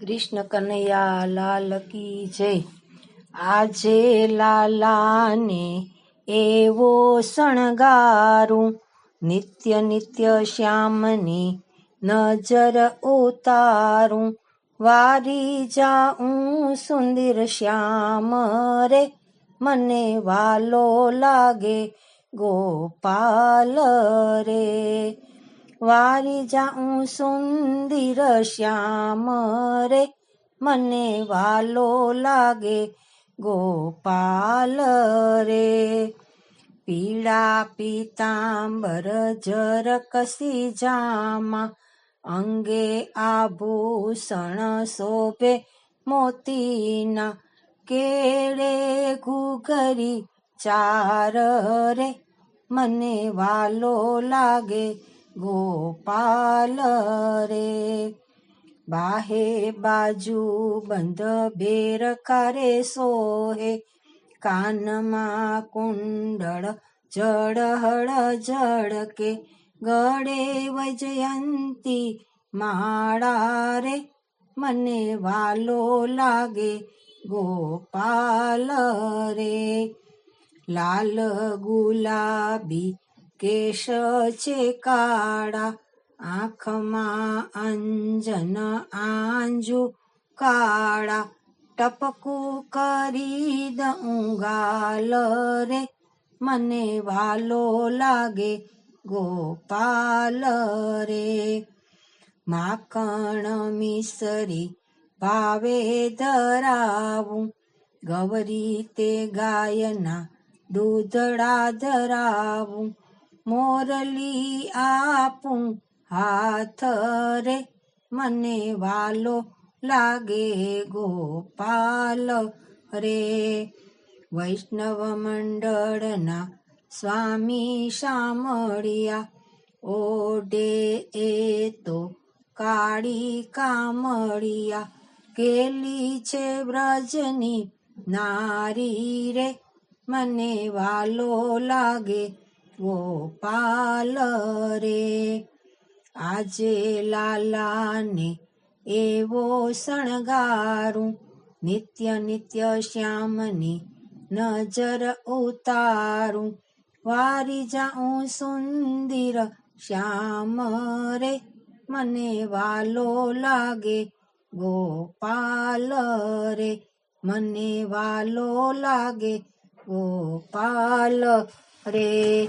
કૃષ્ણ કનૈયા લાલ કી જય. આજે લાલાને એવો શણગારું, નિત્ય નિત્ય શ્યામની નજર ઉતારું. વારી જાઉં સુંદર શ્યામ રે, મને વાલો લાગે ગોપાલ રે. વારી જાઉં સુંદર શ્યામ રે, મને વાલો લાગે ગોપાલ રે. પીળા પીતાંબર જર કસી જામા અંગે આભૂષણ શોભે મોતીના કેળે ઘૂઘરી ચાર રે, મને વાલો લાગે ગોપાલ રે, બાહે બાજુ બંધ ભેર કરે સોહે, કાનમાં કુંડળ જળહળ ઝળકે ગળે વજયંતી માળા રે, મને વાલો લાગે ગોપાલ રે. લાલ ગુલાબી કેશ છે કાળા આંખમાં અંજન આંજુ કાળા ટપકું કરી દઉં ગાલ રે મને વાલો લાગે ગોપાલ રે માખણ મિસરી ભાવે ધરાવું ગવરી તે ગાયના દૂધડા ધરાવું મોરલી આપું હાથ રે. મને વાલો લાગે ગોપાલ રે. વૈષ્ણવ મંડળના સ્વામી શામળિયા ઓડે એ તો કાળી કામળિયા. કેલી છે વ્રજની નારી રે. મને વાલો લાગે ગોપાલ રે. આજે લાલાને એવો શણગારું, નિત્ય નિત્ય શ્યામની નજર ઉતારું. વારી જાઉં સુંદર શ્યામ રે, મને વાલો લાગે, ગોપાલ રે. મને વાલો લાગે, ગોપાલ રે.